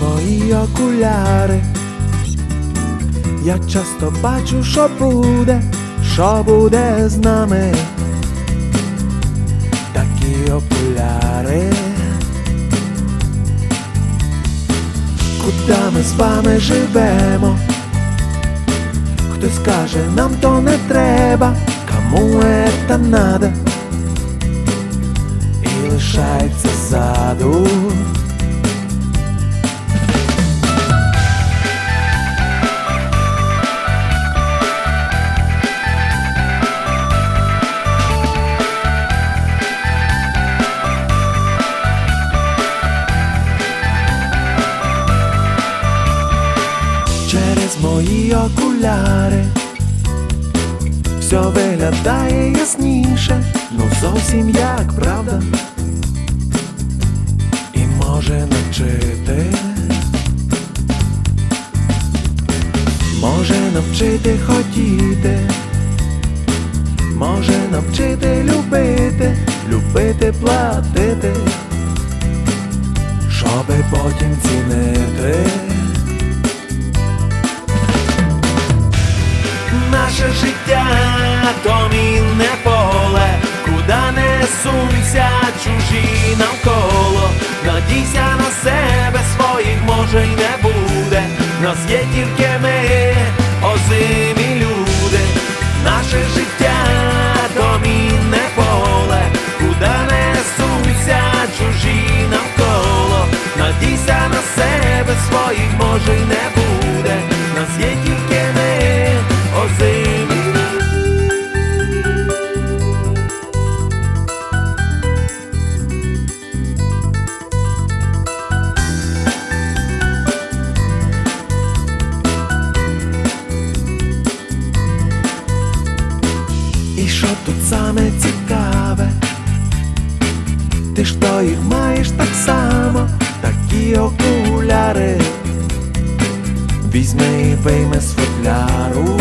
мої окуляри. Я часто бачу, що буде, що буде з нами. Такі окуляри. Куда ми з вами живемо? Хтось каже, нам то не треба, кому это надо І лишається ззаду мої окуляри. Все виглядає ясніше, ну зовсім як правда, і може навчити, може навчити хотіти, може навчити любити, любити платити, щоби потім цінити. Куда чужі навколо. Надійся на себе, своїх може й не буде. Нас є тільки ми, озимі люди. Наше життя то мінне поле, куда не чужі навколо. Надійся на себе, своїх може й не буде. Нас є тільки І що тут саме цікаве? Ти ж то їх маєш так само, такі окуляри. Візьми і вийми з футляру.